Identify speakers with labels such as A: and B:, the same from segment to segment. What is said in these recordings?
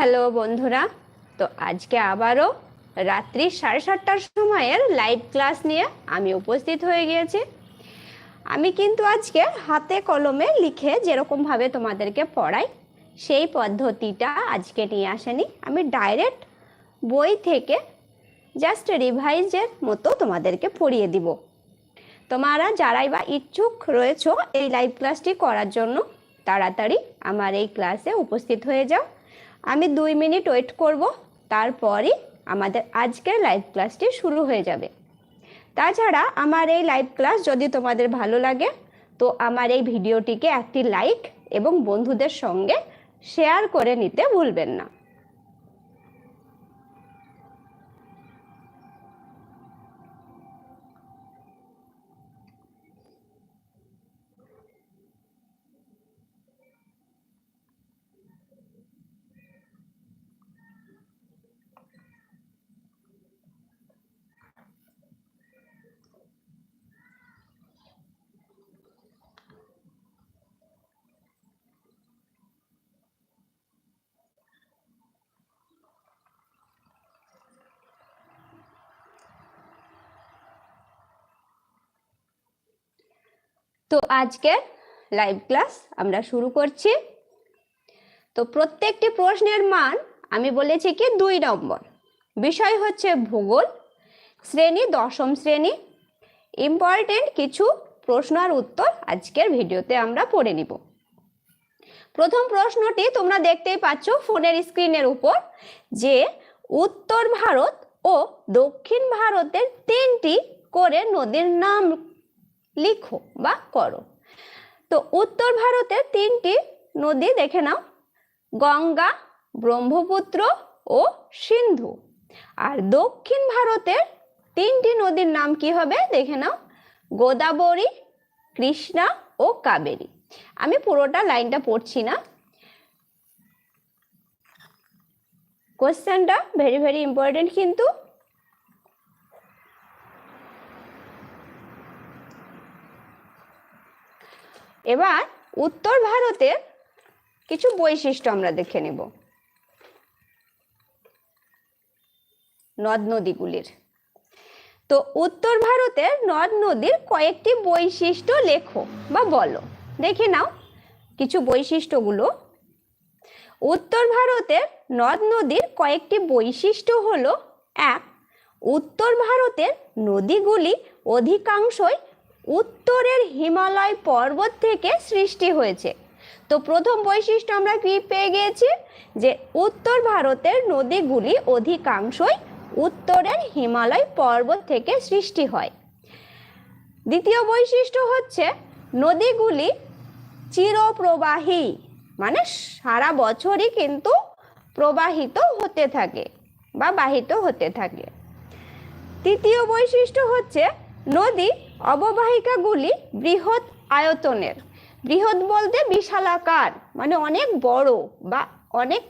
A: Hello বন্ধুরা, তো আজকে আবারও রাত্রি সাড়ে সাতটার সময়ের লাইভ ক্লাস নিয়ে আমি উপস্থিত হয়ে গিয়েছি। আমি কিন্তু আজকে হাতে কলমে লিখে যেরকমভাবে তোমাদেরকে পড়াই, সেই পদ্ধতিটা আজকে নিয়ে আসেনি। আমি ডাইরেক্ট বই থেকে জাস্ট রিভাইজের মতো তোমাদেরকে পড়িয়ে দিব। তোমরা যারাই বা ইচ্ছুক রয়েছো এই লাইভ ক্লাসটি করার জন্য, তাড়াতাড়ি আমার এই ক্লাসে উপস্থিত হয়ে যাও। আমি দুই মিনিট ওয়েট করব তারপরই আমাদের আজকের লাইভ ক্লাসটি শুরু হয়ে যাবে। তাছাড়া আমার এই লাইভ ক্লাস যদি তোমাদের ভালো লাগে, তো আমার এই ভিডিওটিকে একটি লাইক এবং বন্ধুদের সঙ্গে শেয়ার করে নিতে ভুলবেন না। তো আজকের লাইভ ক্লাস আমরা শুরু করছি। তো প্রত্যেকটি প্রশ্নের মান আমি বলেছি কি দুই নম্বর। বিষয় হচ্ছে ভূগোল, শ্রেণি, দশম শ্রেণি। ইম্পর্টেন্ট কিছু প্রশ্ন আর উত্তর আজকের ভিডিওতে আমরা পড়ে নিব। প্রথম প্রশ্নটি তোমরা দেখতেই পাচ্ছ ফোনের স্ক্রিনের উপর যে উত্তর ভারত ও দক্ষিণ ভারতের তিনটি করে নদীর নাম লিখো বা করো। তো উত্তর ভারতের তিনটি নদী দেখে নাও। গঙ্গা, ব্রহ্মপুত্র ও সিন্ধু। আর দক্ষিণ ভারতের তিনটি নদীর নাম কি হবে দেখে নাও। গোদাবরী, কৃষ্ণা ও কাবেরী। আমি পুরোটা লাইনটা পড়ছি না। কোশ্চেনটা ভেরি ভেরি ইম্পর্টেন্ট কিন্তু এবার উত্তর ভারতের কিছু বৈশিষ্ট্য আমরা দেখে নেব। নদ নদীগুলির। তো উত্তর ভারতের নদ নদীর কয়েকটি বৈশিষ্ট্য লেখো বা বলো। দেখে নাও কিছু বৈশিষ্ট্যগুলো। উত্তর ভারতের নদ নদীর কয়েকটি বৈশিষ্ট্য হলো, এক, উত্তর ভারতের নদীগুলি অধিকাংশই উত্তরের হিমালয় পর্বত থেকে সৃষ্টি হয়েছে। তো প্রথম বৈশিষ্ট্য আমরা কি পেয়ে গিয়েছি? যে উত্তর ভারতের নদীগুলি অধিকাংশই উত্তরের হিমালয় পর্বত থেকে সৃষ্টি হয়। দ্বিতীয় বৈশিষ্ট্য হচ্ছে নদীগুলি চিরপ্রবাহী মানে সারা বছরই কিন্তু প্রবাহিত হতে থাকে বা বাহিত হতে থাকে। তৃতীয় বৈশিষ্ট্য হচ্ছে নদী অববাহিকাগুলি বৃহৎ আয়তনের। বৃহৎ বলতে বিশালাকার মানে অনেক বড় বা অনেক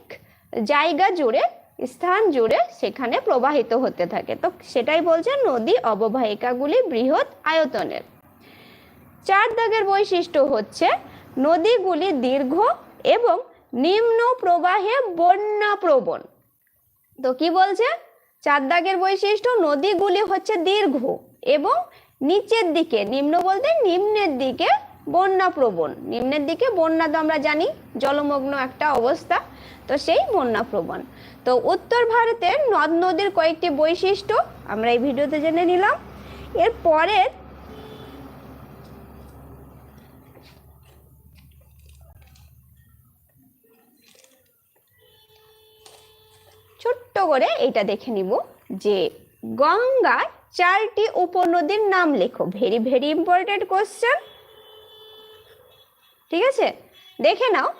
A: জায়গা জুড়ে, স্থান জুড়ে সেখানে প্রবাহিত হতে থাকে। তো সেটাই বলছে নদী অববাহিকাগুলি বৃহৎ আয়তনের। চার দাগের বৈশিষ্ট্য হচ্ছে নদীগুলি দীর্ঘ এবং নিম্ন প্রবাহে বন্যা প্রবণ তো কি বলছে? চার দাগের বৈশিষ্ট্য, নদীগুলি হচ্ছে দীর্ঘ। এবং নিচের দিকে, নিম্ন বলতে নিম্নের দিকে বন্যা প্রবণ। নিম্নের দিকে বন্যা তো আমরা জানি, জলমগ্ন একটা অবস্থা, তো সেই বন্যা প্রবণ। তো উত্তর ভারতের নদ নদীর কয়েকটি বৈশিষ্ট্য আমরা এই ভিডিওতে জেনে নিলাম। এর পরের ছোট্ট করে এটা দেখে নিব যে গঙ্গার চারটি উপনদীর নাম লেখো। ভেরি ভেরি ইম্পর্টেন্ট কোশ্চেন ঠিক আছে? দেখে নাও।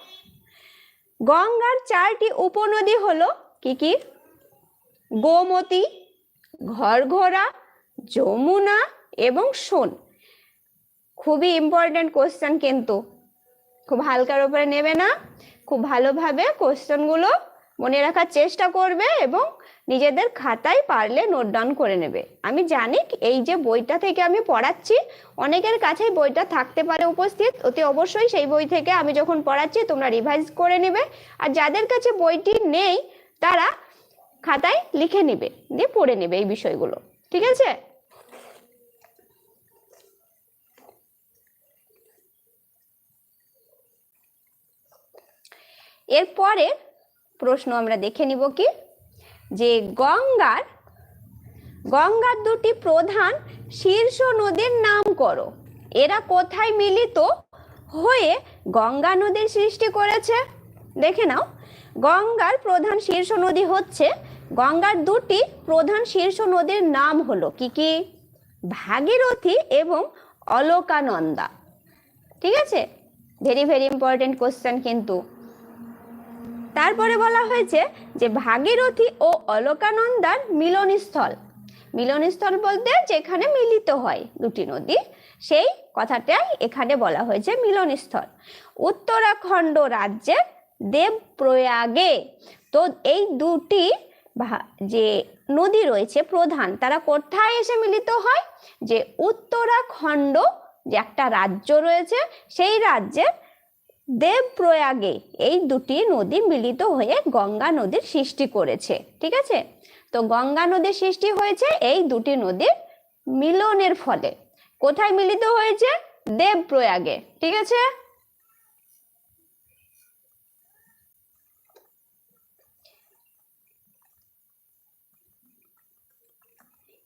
A: গঙ্গার চারটি উপনদী হলো কি কি? গোমতী ঘরঘোরা যমুনা এবং সোন। খুবই ইম্পর্টেন্ট কোশ্চেন কিন্তু। খুব হালকার উপরে নেবে না। খুব ভালোভাবে কোশ্চেনগুলো মনে রাখার চেষ্টা করবে এবং নিজেদের খাতায় পারলে নোট ডাউন করে নেবে। আমি জানি এই যে বইটা থেকে আমি পড়াচ্ছি, অনেকের কাছেই বইটা থাকতে পারে উপস্থিত, অতি অবশ্যই সেই বই থেকে আমি যখন পড়াচ্ছি তোমরা রিভাইজ করে নেবে। আর যাদের কাছে বইটি নেই, তারা খাতায় লিখে নেবে, দিয়ে পড়ে নেবে এই বিষয়গুলো। ঠিক আছে? এরপরে প্রশ্ন আমরা দেখে নিব কি? যে গঙ্গার গঙ্গার দুটি প্রধান শীর্ষ নদীর নাম করো। এরা কোথায় মিলিত হয়ে গঙ্গা নদীর সৃষ্টি করেছে? দেখে নাও। গঙ্গার প্রধান শীর্ষ নদী হচ্ছে, গঙ্গার দুটি প্রধান শীর্ষ নদীর নাম হলো কি কি? ভাগীরথী এবং অলকানন্দা। ঠিক আছে? ভেরি ভেরি ইম্পর্টেন্ট কোশ্চেন কিন্তু। তারপরে বলা হয়েছে যে ভাগীরথী ও অলকানন্দার মিলনস্থল। মিলনস্থল বলতে যেখানে মিলিত হয় দুটি নদী, সেই কথাটাই এখানে বলা হয়েছে মিলনস্থল। উত্তরাখণ্ড রাজ্যের দেবপ্রয়াগে। তো এই দুটি যে নদী রয়েছে প্রধান, তারা কোথায় এসে মিলিত হয়? যে উত্তরাখণ্ড যে একটা রাজ্য রয়েছে, সেই রাজ্যের দেবপ্রয়াগে এই দুটি নদী মিলিত হয়ে গঙ্গা নদীর সৃষ্টি করেছে, ঠিক আছে? তো গঙ্গা নদীর সৃষ্টি হয়েছে এই দুটি নদীর মিলনের ফলে। কোথায় মিলিত হয়েছে? দেবপ্রয়াগে, ঠিক আছে?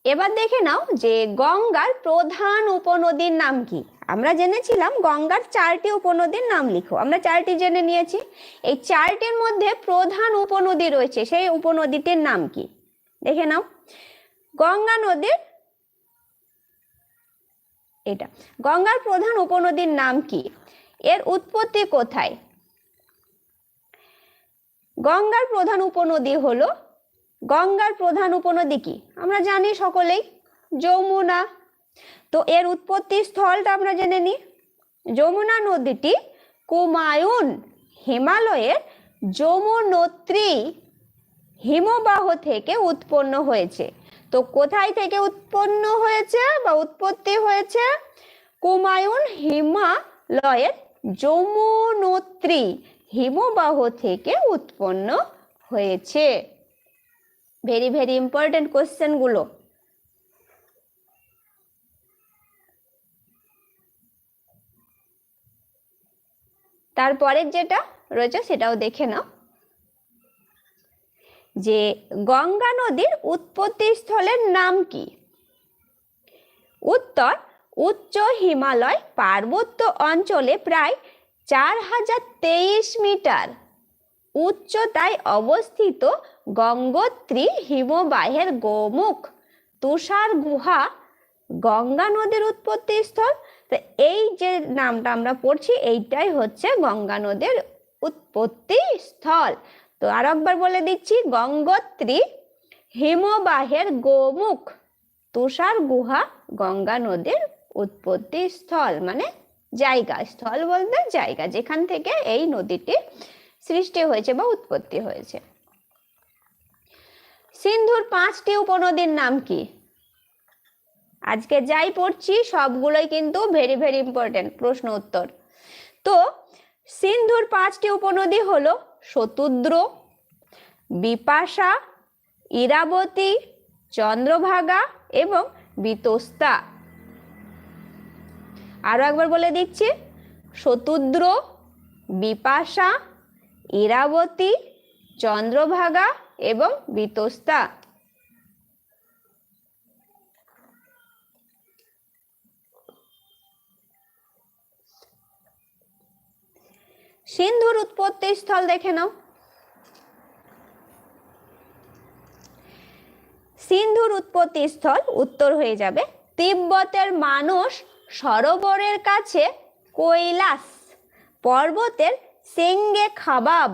A: এবার দেখে নাও যে গঙ্গার প্রধান উপনদীর নাম কি। আমরা জেনেছিলাম গঙ্গার চারটি উপনদীর নাম লিখো। আমরা চারটি জেনে নিয়েছি। এই চারটির মধ্যে প্রধান উপনদী রয়েছে, সেই উপনদীটির নাম কি? দেখে নাও। গঙ্গা নদীর এটা। গঙ্গার প্রধান উপনদীর নাম কি? এর উৎপত্তি কোথায়? গঙ্গার প্রধান উপনদী হলো, গঙ্গার প্রধান উপনদী কি? আমরা জানি সকলেই, যমুনা তো এর উৎপত্তি স্থলটা আমরা জেনে নিই। যমুনা নদীটি কুমায়ুন হিমালয়ের যমুনোত্রী হিমবাহ থেকে উৎপন্ন হয়েছে। তো কোথায় থেকে উৎপন্ন হয়েছে বা উৎপত্তি হয়েছে? কুমায়ুন হিমালয়ের যমুনোত্রী হিমবাহ থেকে উৎপন্ন হয়েছে। ভেরি ভেরি ইম্পর্টেন্ট কোশ্চেনগুলো তারপরের যেটা রয়েছে সেটাও দেখে নাও। যে গঙ্গা নদীর উৎপত্তি স্থলের নাম কি? উত্তর, উচ্চ হিমালয় পার্বত্য অঞ্চলে প্রায় চার হাজার তেইশ মিটার। উচ্চতায় অবস্থিত গঙ্গোত্রী হিমবাহের গোমুখ তুষার গুহা গঙ্গা নদীর উৎপত্তি স্থল তো এই যে নামটা আমরা পড়ছি, এইটাই হচ্ছে গঙ্গা নদীর উৎপত্তি স্থল। তো আর একবার বলে দিচ্ছি, গঙ্গোত্রী হিমবাহের গোমুখ তুষার গুহা গঙ্গা নদীর উৎপত্তি স্থল মানে জায়গা। স্থল বলতে জায়গা, যেখান থেকে এই নদীটি সৃষ্টি হয়েছে বা উৎপত্তি হয়েছে। সিন্ধুর পাঁচটি উপনদীর নাম কি? আজকে যাই পড়ছি, সবগুলোই কিন্তু ভেরি ভেরি ইম্পর্টেন্ট প্রশ্ন উত্তর। তো, সিন্ধুর পাঁচটি উপনদী হলো শতুদ্র, বিপাশা, ইরাবতী, চন্দ্রভাগা এবং বিতস্তা। আরও একবার বলে দিচ্ছি, শতুদ্র, বিপাশা, ইরাবতী, চন্দ্রভাগা এবং বিতস্তা। সিন্ধুর উৎপত্তি স্থল দেখে নাও। সিন্ধুর উৎপত্তি স্থল উত্তর হয়ে যাবে। তিব্বতের মানুষ সরোবরের কাছে কৈলাস পর্বতের সেঙ্গে খাবাব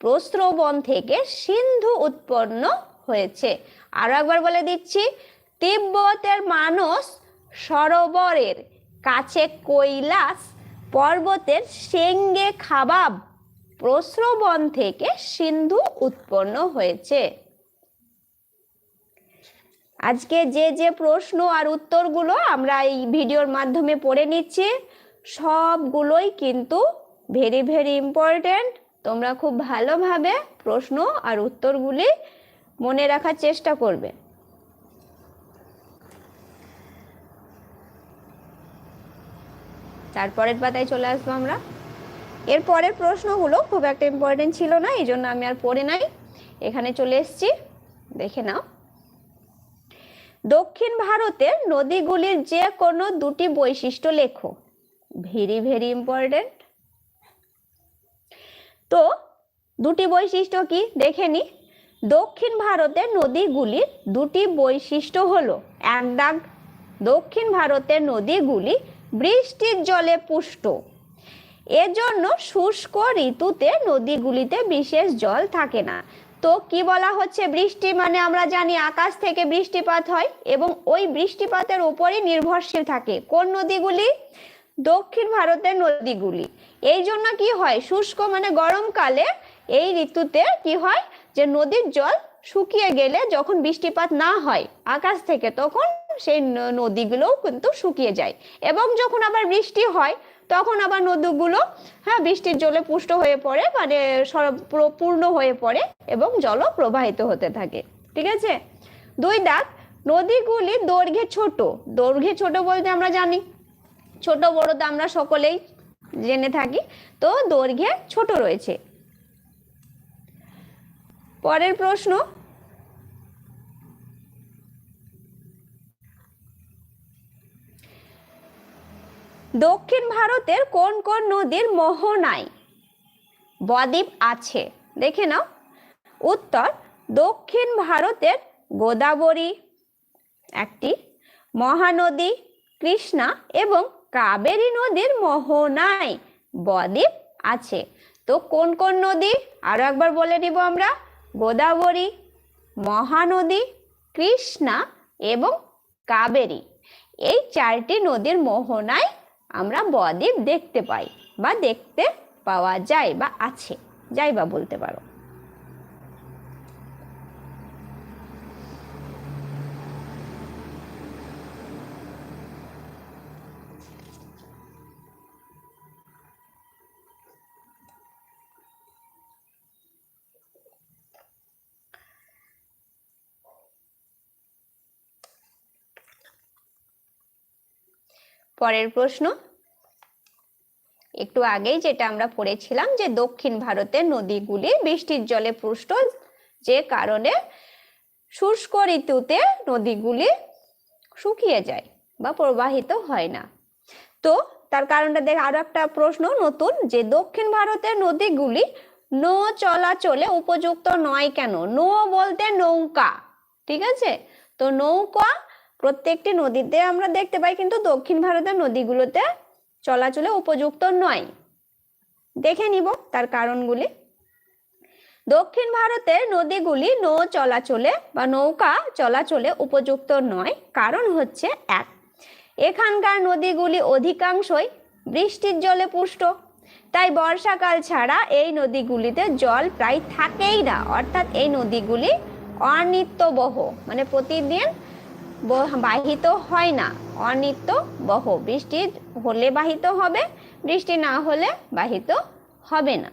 A: প্রস্রবণ থেকে সিন্ধু উৎপন্ন হয়েছে। আরও একবার বলে দিচ্ছি, তিব্বতের মানুষ সরোবরের কাছে কৈলাস পর্বতের সেঙ্গে খাবাব প্রস্রবণ থেকে সিন্ধু উৎপন্ন হয়েছে। আজকে যে যে প্রশ্ন আর উত্তরগুলো আমরা এই ভিডিওর মাধ্যমে পড়ে নিচ্ছি, সবগুলোই কিন্তু ভেরি ভেরি ইম্পর্ট্যান্ট তোমরা খুব ভালোভাবে প্রশ্ন আর উত্তরগুলি মনে রাখার চেষ্টা করবে। তারপরের পাতায় চলে আসব আমরা। এর পরের প্রশ্নগুলো খুব একটা ইম্পর্টেন্ট ছিল না, এই জন্য আমি আর পড়ে নাই। এখানে চলে এসেছি, দেখে নাও। দক্ষিণ ভারতের নদীগুলির যে কোনো দুটি বৈশিষ্ট্য লেখো। ভেরি ভেরি ইম্পর্টেন্ট তো, দুটি বৈশিষ্ট্য কি? দেখে নি। দক্ষিণ ভারতের নদীগুলির দুটি বৈশিষ্ট্য হলো, এক দাগ। দক্ষিণ ভারতের নদীগুলি বৃষ্টির জলে পুষ্ট। এজন্য শুষ্ক ঋতুতে নদীগুলিতে বিশেষ জল থাকে না। তো কি বলা হচ্ছে বৃষ্টি? মানে আমরা জানি আকাশ থেকে বৃষ্টিপাত হয় এবং ওই বৃষ্টিপাতের উপরই নির্ভরশীল থাকে কোন নদীগুলি? দক্ষিণ ভারতের নদীগুলি। এই জন্য কি হয়? শুষ্ক মানে গরমকালে এই ঋতুতে কি হয়? যে নদীর জল শুকিয়ে গেলে যখন বৃষ্টিপাত না হয় আকাশ থেকে, তখন সেই নদীগুলোও কিন্তু শুকিয়ে যায়। এবং যখন আবার বৃষ্টি হয়, তখন আবার নদীগুলো হ্যাঁ বৃষ্টির জলে পুষ্ট হয়ে পড়ে মানে পূর্ণ হয়ে পড়ে এবং জলও প্রবাহিত হতে থাকে। ঠিক আছে? দুই দাগ, নদীগুলি দৈর্ঘ্যে ছোট। দৈর্ঘ্যে ছোট বলতে আমরা জানি। ছোট, বড় তো আমরা সকলেই জেনে থাকি। তো দৈর্ঘ্যে ছোট রয়েছে। পরের প্রশ্ন দক্ষিণ ভারতের কোন কোন নদীর মোহনায় বদ্বীপ আছে, দেখে নাও। উত্তর, দক্ষিণ ভারতের গোদাবরী, একটি মহানদী, কৃষ্ণা এবং কাবেরী নদীর মোহনায় বদ্বীপ আছে। তো কোন কোন নদী? আরও একবার বলে নিব আমরা। গোদাবরী, মহানদী, কৃষ্ণা এবং কাবেরী। এই চারটি নদীর মোহনায় আমরা বদ্বীপ দেখতে পাই বা দেখতে পাওয়া যায় বা আছে। যাই বা বলতে পারো। পরের প্রশ্ন। একটু আগেই যেটা আমরা পড়েছিলাম যে দক্ষিণ ভারতের নদীগুলি বৃষ্টির জলে পুষ্ট, যে কারণে শুষ্ক ঋতুতে নদীগুলি শুকিয়ে যায় বা প্রবাহিত হয় না। তো তার কারণটা দেখ, আরও একটা প্রশ্ন নতুন, যে দক্ষিণ ভারতের নদীগুলি নৌ চলাচলে উপযুক্ত নয় কেন? নৌ বলতে নৌকা, ঠিক আছে? তো নৌকা প্রত্যেকটি নদীতে আমরা দেখতে পাই, কিন্তু দক্ষিণ ভারতের নদীগুলোতে চলাচলে উপযুক্ত নয়। দেখে নিব তার কারণগুলি। দক্ষিণ ভারতের নদীগুলি নৌ চলাচলে বা নৌকা চলাচলে উপযুক্ত নয়। কারণ হচ্ছে এক, এখানকার নদীগুলি অধিকাংশই বৃষ্টির জলে পুষ্ট। তাই বর্ষাকাল ছাড়া এই নদীগুলিতে জল প্রায় থাকেই না। অর্থাৎ এই নদীগুলি অনিত্যবহ মানে প্রতিদিন বাহিত হয় না। অনিত্য বহ। বৃষ্টি হলে বাহিত হবে, বৃষ্টি না হলে বাহিত হবে না।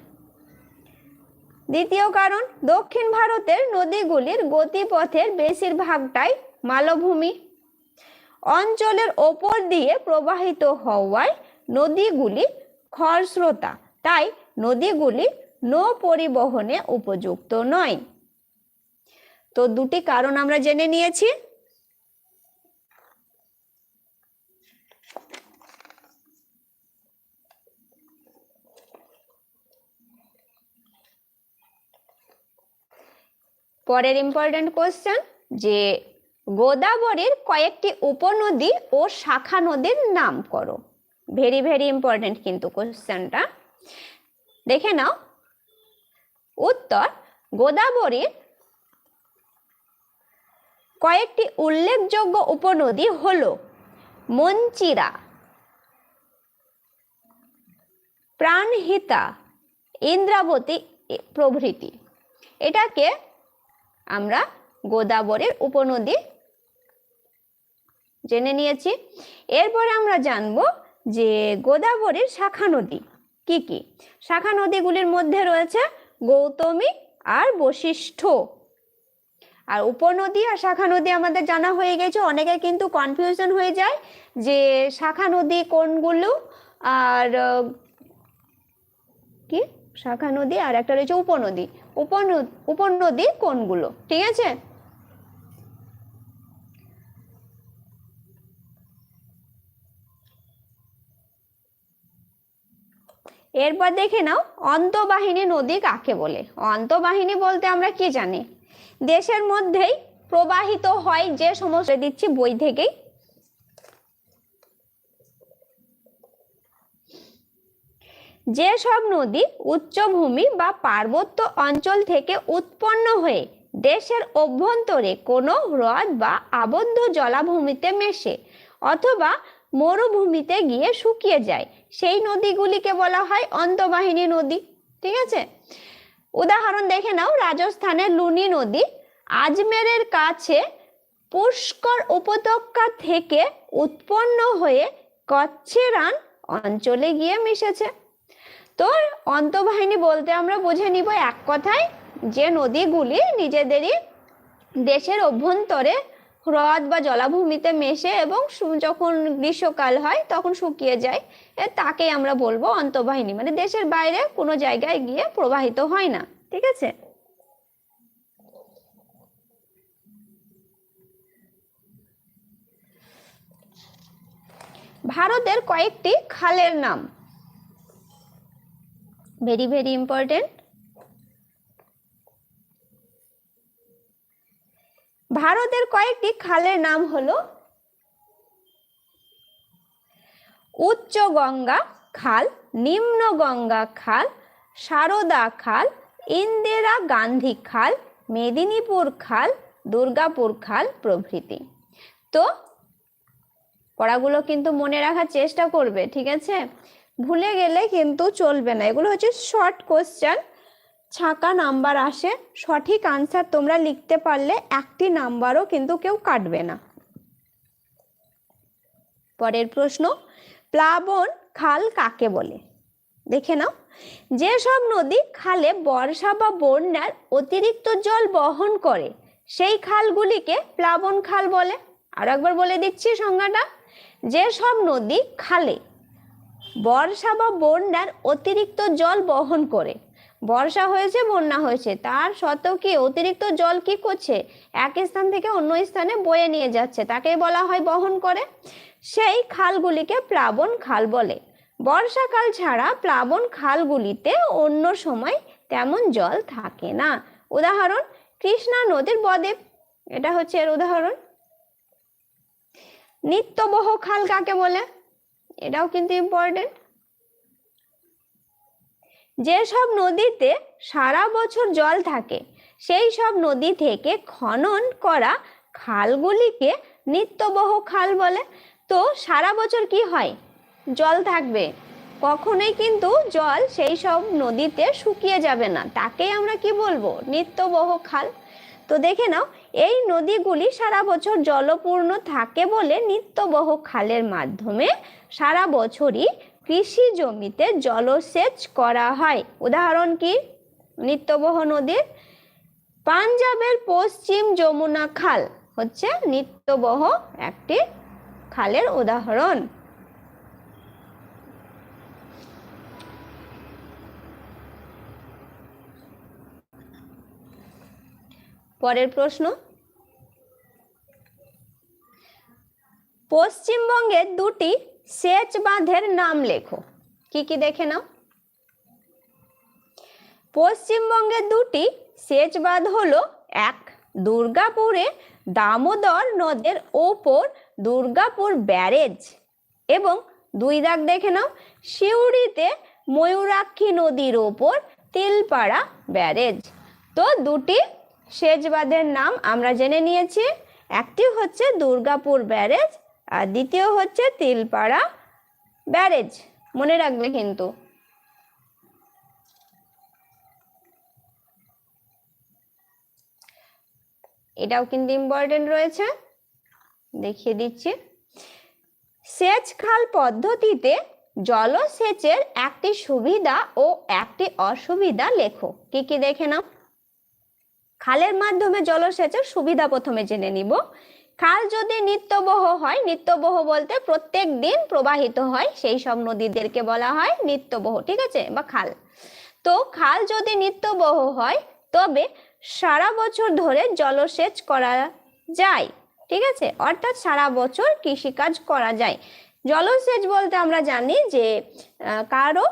A: দ্বিতীয় কারণ, দক্ষিণ ভারতের নদীগুলির গতিপথের বেশিরভাগটাই মালভূমি। অঞ্চলের ওপর দিয়ে প্রবাহিত হওয়ায় নদীগুলি খরস্রোতা, তাই নদীগুলি নৌ পরিবহনে উপযুক্ত নয়। তো দুটি কারণ আমরা জেনে নিয়েছি। পরের ইম্পর্টেন্ট কোশ্চেন যে গোদাবরীর কয়েকটি উপনদী ও শাখা নদীর নাম করো। ভেরি ভেরি ইম্পর্টেন্ট কিন্তু কোশ্চেনটা দেখে নাও। উত্তর, গোদাবরীর কয়েকটি উল্লেখযোগ্য উপনদী হল মঞ্চিরা, প্রাণহিতা, ইন্দ্রাবতী প্রভৃতি। এটাকে আমরা গোদাবরীর উপনদী জেনে নিয়েছি। এরপরে আমরা জানব যে গোদাবরীর শাখা নদী কি কি? শাখা নদীগুলির মধ্যে রয়েছে গৌতমী আর বশিষ্ঠ। আর উপনদী আর শাখা নদী আমাদের জানা হয়ে গেছে, অনেকে কিন্তু কনফিউশন হয়ে যায় যে শাখা নদী কোনগুলো? আর কি? শাখা নদী আর একটা রয়েছে উপনদী। উপনদী উপনদী কোনগুলো? ঠিক আছে? এরপর দেখে নাও, অন্তবাহিনী নদী কাকে বলে? অন্তবাহিনী বলতে আমরা কি জানি? দেশের মধ্যেই প্রবাহিত হয় যে সমস্ত দিচ্ছি বই থেকেই যে সব নদী উচ্চভূমি বা পার্বত্য অঞ্চল থেকে উৎপন্ন হয়ে দেশের অভ্যন্তরে কোনো হ্রদ বা আবদ্ধ জলাভূমিতে মেশে অথবা মরুভূমিতে গিয়ে শুকিয়ে যায়। সেই নদীগুলিকে বলা হয় অন্তবাহিনী নদী, ঠিক আছে? উদাহরণ দেখে নাও রাজস্থানের লুনি নদী, আজমেরের কাছে পুষ্কর উপত্যকা থেকে উৎপন্ন হয়ে কচ্ছেরান অঞ্চলে গিয়ে মিশেছে। তো অন্তবাহিনী বলতে আমরা বুঝে নিব এক কথায় যে নদীগুলি নিজেদেরই দেশের অভ্যন্তরে হ্রদ বা জলাভূমিতে মেশে এবং যখন গ্রীষ্মকাল হয় তখন শুকিয়ে যায়, এ তাকেই আমরা বলব অন্তবাহিনী। মানে দেশের বাইরে কোনো জায়গায় গিয়ে প্রবাহিত হয় না, ঠিক আছে? ভারতের কয়েকটি খালের নাম। ভেরি ভেরি ইম্পর্টেন্ট ভারতের কয়েকটি খালের নাম হলো উচ্চ গঙ্গা খাল, নিম্ন গঙ্গা খাল, সারদা খাল, ইন্দিরা গান্ধী খাল, মেদিনীপুর খাল, দুর্গাপুর খাল প্রভৃতি। তো, পড়াগুলো কিন্তু মনে রাখার চেষ্টা করবে, ঠিক আছে? ভুলে গেলে কিন্তু চলবে না। এগুলো হচ্ছে শর্ট কোশ্চেন ছাকা নাম্বার আসে। সঠিক আনসার তোমরা লিখতে পারলে একটি নাম্বারও কিন্তু কেউ কাটবে না। পরের প্রশ্ন, প্লাবন খাল কাকে বলে? দেখে নাও। যেসব নদী খালে বর্ষা বা বন্যার অতিরিক্ত জল বহন করে, সেই খালগুলিকে প্লাবন খাল বলে। আর একবার বলে দিচ্ছি সংজ্ঞাটা। যেসব নদী খালে বর্ষা বা বন্যার অতিরিক্ত জল বহন করে। বর্ষা হয়েছে, বন্যা হয়েছে। তার সত্ত্বেও কি অতিরিক্ত জল কি করছে? এক স্থান থেকে অন্য স্থানে বয়ে নিয়ে যাচ্ছে। তাকেই বলা হয় বহন করে। সেই খালগুলিকে প্লাবন খাল বলে। বর্ষাকাল ছাড়া প্লাবন খালগুলিতে অন্য সময় তেমন জল থাকে না। উদাহরণ, কৃষ্ণা নদীর বদ্বীপ। এটা হচ্ছে এর উদাহরণ। নিত্যবহ খাল কাকে বলে? এটাও কিন্তু ইম্পর্টেন্ট যেসব নদীতে সারা বছর জল থাকে, সেই সব নদী থেকে খনন করা খালগুলিকে নিত্যবহ খাল বলে। তো সারা বছর কি হয়? জল থাকবে। কখনোই কিন্তু জল সেই সব নদীতে শুকিয়ে যাবে না। তাকেই আমরা কি বলব? নিত্যবহ খাল। তো দেখে নাও এই নদীগুলি সারা বছর জলপূর্ণ থাকে বলে নিত্যবহ খালের মাধ্যমে সারা বছরই কৃষি জমিতে জলসেচ করা হয়। উদাহরণ কি? নিত্যবহ নদীর পাঞ্জাবের পশ্চিম যমুনা খাল হচ্ছে নিত্যবহ একটি খালের উদাহরণ। পরের প্রশ্ন। পশ্চিমবঙ্গের দুটি সেচ বাঁধের নাম লেখো। কি কি দেখে নাও? পশ্চিমবঙ্গের দুটি সেচ বাঁধ হলো এক, দুর্গাপুরে দামোদর নদের ওপর দুর্গাপুর ব্যারেজ এবং দুই দাগ দেখে নাও, সিউড়িতে ময়ূরাক্ষী নদীর ওপর তিলপাড়া ব্যারেজ। তো দুটি সেচ বাঁধের নাম আমরা জেনে নিয়েছি। একটি হচ্ছে দুর্গাপুর ব্যারেজ, আর দ্বিতীয় হচ্ছে তিলপাড়া ব্যারেজ। মনে রাখবে কিন্তু। এটাও কিন্তু ইম্পর্টেন্ট রয়েছে। দেখিয়ে দিচ্ছি। সেচ খাল পদ্ধতিতে জলসেচের একটি সুবিধা ও একটি অসুবিধা লেখো। কি কি দেখে নাও? খালের মাধ্যমে জলসেচের সুবিধা প্রথমে জেনে নিব। খাল যদি নিত্যবহ হয়, নিত্যবহ বলতে প্রত্যেক দিন প্রবাহিত হয়, সেই সব নদীদেরকে বলা হয় নিত্যবহ, ঠিক আছে? বা খাল। তো খাল যদি নিত্যবহ হয়, তবে সারা বছর ধরে জলসেচ করা যায়, ঠিক আছে? অর্থাৎ সারা বছর কৃষিকাজ করা যায়। জলসেচ বলতে আমরা জানি যে কারও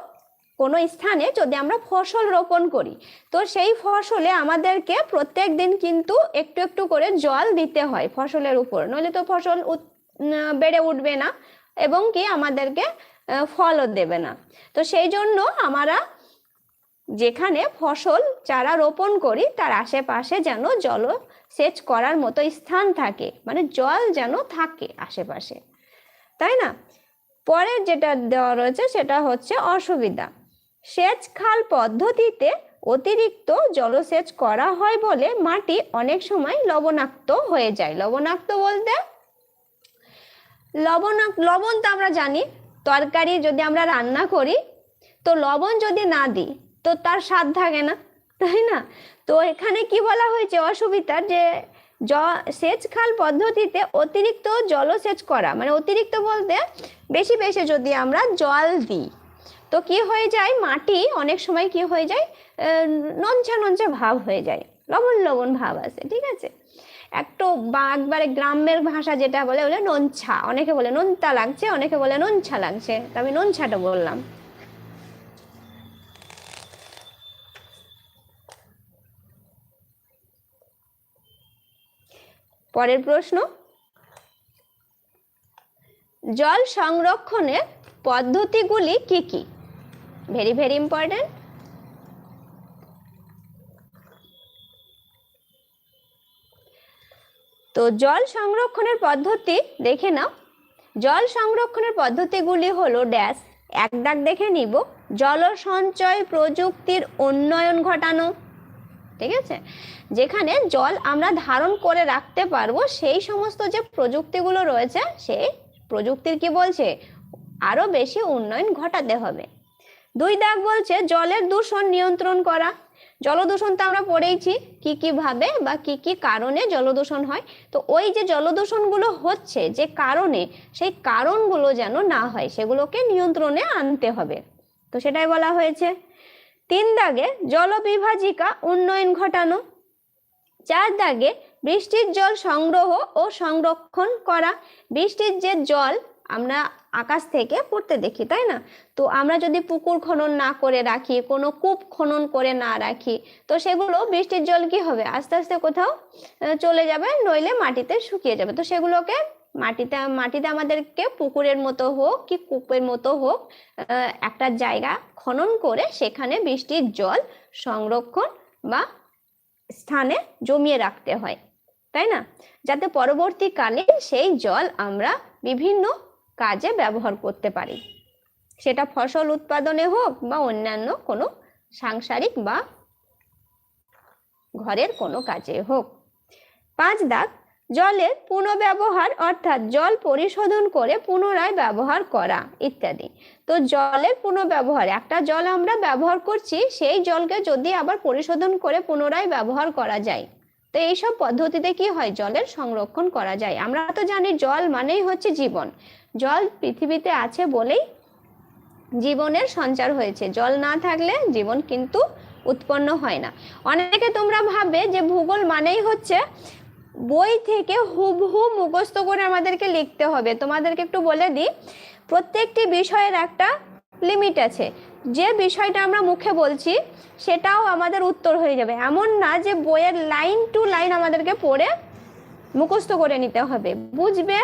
A: কোনো স্থানে যদি আমরা ফসল রোপণ করি, তো সেই ফসলে আমাদেরকে প্রত্যেক দিন কিন্তু একটু একটু করে জল দিতে হয় ফসলের উপর। নইলে তো ফসল বেড়ে উঠবে না এবং কি আমাদেরকে ফলও দেবে না। তো সেই জন্য আমরা যেখানে ফসল চারা রোপণ করি, তার আশেপাশে যেন জলসেচ করার মতো স্থান থাকে মানে জল যেন থাকে আশেপাশে। তাই না? পরের যেটা দেওয়া রয়েছে সেটা হচ্ছে অসুবিধা। সেচ খাল পদ্ধতিতে অতিরিক্ত জলসেচ করা হয় বলে মাটি অনেক সময় লবণাক্ত হয়ে যায়। লবণাক্ত বলতে? লবণাক, লবণ তো আমরা জানি, তরকারি যদি আমরা রান্না করি, তো লবণ যদি না দিই, তো তার স্বাদ থাকে না, তাই না? তো এখানে কি বলা হয়েছে? অসুবিধা যে জ, সেচ খাল পদ্ধতিতে অতিরিক্ত জলসেচ করা মানে অতিরিক্ত বলতে বেশি বেশি যদি আমরা জল দিই তো কি হয়ে যায়? মাটি অনেক সময় কি হয়ে যায়? নঞ্চা নঞ্চা ভাব হয়ে যায়। লবণ লবণ ভাব আসে ঠিক আছে? একটু বা একবারে গ্রামের ভাষা যেটা বলে বলে নঞ্ছা অনেকে বলে নোনতা লাগছে, অনেকে বলে নঞ্ছা লাগছে। আমি নঞ্ছাটা বললাম। পরের প্রশ্ন। জল সংরক্ষণের পদ্ধতিগুলি কি কি? ভেরি ভেরি ইম্পর্টেন্ট তো জল সংরক্ষণের পদ্ধতি দেখে নাও। জল সংরক্ষণের পদ্ধতিগুলি হলো ড্যাশ এক দাগ দেখে নিব। জল সঞ্চয় প্রযুক্তির উন্নয়ন ঘটানো, ঠিক আছে? যেখানে জল আমরা ধারণ করে রাখতে পারব, সেই সমস্ত যে প্রযুক্তিগুলো রয়েছে, সেই প্রযুক্তির কি বলছে? আরও বেশি উন্নয়ন ঘটাতে হবে। দুই দাগ বলছে জলের দূষণ নিয়ন্ত্রণ করা। জলদূষণ তো আমরা পড়েইছি, কি কি ভাবে বা কি কি কারণে জলদূষণ হয়। তো ওই যে জলদূষণগুলো হচ্ছে, যে কারণে সেই কারণগুলো যেন না হয়, সেগুলোকে নিয়ন্ত্রণে আনতে হবে। তো সেটাই বলা হয়েছে। তিন দাগে জলবিভাজিকা উন্নয়ন ঘটানো। চার দাগে বৃষ্টির জল সংগ্রহ ও সংরক্ষণ করা। বৃষ্টির যে জল আমরা আকাশ থেকে পড়তে দেখি, তাই না? তো আমরা যদি পুকুর খনন না করে রাখি, কোনো কূপ খনন করে না রাখি, তো সেগুলো বৃষ্টির জল কি হবে? আস্তে আস্তে কোথাও চলে যাবে, নইলে মাটিতে শুকিয়ে যাবে। তো সেগুলোকে মাটিতে মাটিতে আমাদেরকে পুকুরের মতো হোক কি কূপের মতো হোক একটা জায়গা খনন করে সেখানে বৃষ্টির জল সংরক্ষণ বা স্থানে জমিয়ে রাখতে হয়, তাই না? যাতে পরবর্তীকালে সেই জল আমরা বিভিন্ন কাজে ব্যবহার করতে পারি। সেটা ফসল উৎপাদনে হোক বা অন্যান্য কোনো সাংসারিক বা ঘরের কোনো কাজে হোক। পাঁচ দাগ, জলের পুনঃব্যবহার অর্থাৎ জল পরিশোধন করে পুনরায় ব্যবহার করা ইত্যাদি। তো জলের পুনঃব্যবহার একটা জল আমরা ব্যবহার করছি, সেই জলকে যদি আবার পরিশোধন করে পুনরায় ব্যবহার করা যায় তো এইসব পদ্ধতিতে কি হয়? জলের সংরক্ষণ করা যায়। আমরা তো জানি জল মানেই হচ্ছে জীবন। জল পৃথিবীতে আছে বলেই জীবনের সঞ্চার হয়েছে। জল না থাকলে জীবন কিন্তু উৎপন্ন হয় না। অনেকে তোমরা ভাবে যে ভূগোল মানেই হচ্ছে বই থেকে হুবহু মুখস্থ করে আমাদেরকে লিখতে হবে। তোমাদেরকে একটু বলে দিই, প্রত্যেকটি বিষয়ের একটা লিমিট আছে। যে বিষয়টা আমরা মুখে বলছি, সেটাও আমাদের উত্তর হয়ে যাবে। এমন না যে বইয়ের লাইন টু লাইন আমাদেরকে পড়ে মুখস্থ করে নিতে হবে। বুঝবে,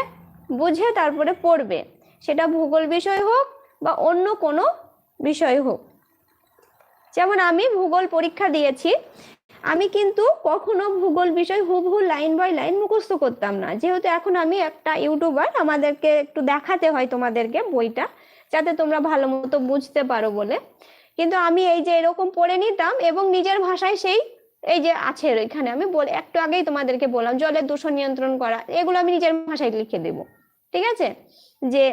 A: বুঝে তারপরে পড়বে। সেটা ভূগোল বিষয় হোক বা অন্য কোনো বিষয় হোক। যেমন আমি ভূগোল পরীক্ষা দিয়েছি, আমি কিন্তু কখনো ভূগোল বিষয় হুবহু লাইন বাই লাইন মুখস্থ করতাম না। যেহেতু এখন আমি একটা ইউটিউবার আমাদেরকে একটু দেখাতে হয় তোমাদেরকে বইটা। যাতে তোমরা ভালো মতো বুঝতে পারো বলে। কিন্তু আমি এই যে এরকম পড়ে নিতাম এবং নিজের ভাষায় সেই এই যে আছে এখানে, আমি বলে, একটু আগেই তোমাদেরকে বললাম, জলের দূষণ নিয়ন্ত্রণ করা, এগুলো আমি নিজের ভাষায় লিখে দেব। ঠিক আছে? যে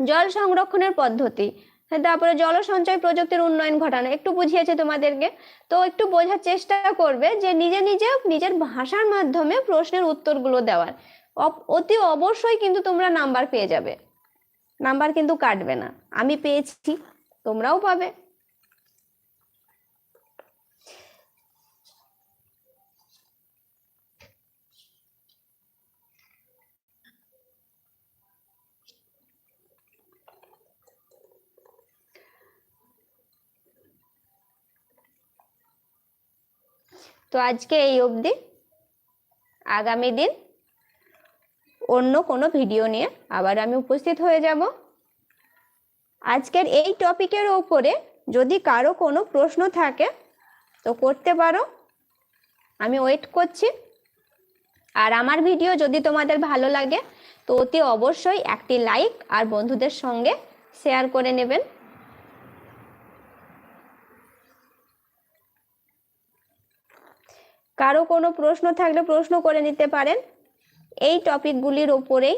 A: জল সংরক্ষণের পদ্ধতি, তারপরে জল সঞ্চয় প্রযুক্তির উন্নয়ন ঘটানো, একটু বুঝিয়েছে তোমাদেরকে। তো একটু বোঝার চেষ্টা করবে যে নিজে নিজে নিজের ভাষার মাধ্যমে প্রশ্নের উত্তরগুলো দেওয়ার অতি অবশ্যই কিন্তু তোমরা নাম্বার পেয়ে যাবে। নাম্বার কিন্তু কাটবে না। আমি পেয়েছি তোমরাও পাবে। তো আজকে এই অবধি। আগামী দিন অন্য কোনো ভিডিও নিয়ে আবার আমি উপস্থিত হয়ে যাব। আজকের এই টপিকের ওপরে যদি কারও কোনো প্রশ্ন থাকে, তো করতে পারো। আমি ওয়েট করছি। আর আমার ভিডিও যদি তোমাদের ভালো লাগে, তো অতি অবশ্যই একটি লাইক আর বন্ধুদের সঙ্গে শেয়ার করে নেবেন। কারও কোনো প্রশ্ন থাকলে প্রশ্ন করে নিতে পারেন। এই টপিকগুলির ওপরেই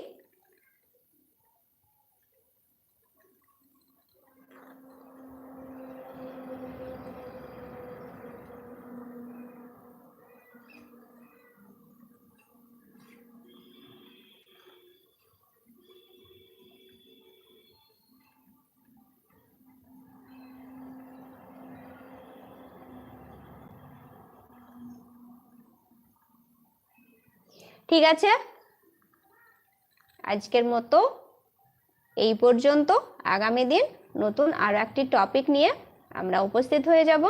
A: ঠিক আছে? আজকের মতো এই পর্যন্ত। আগামী দিন নতুন আর একটি টপিক নিয়ে আমরা উপস্থিত হয়ে যাব।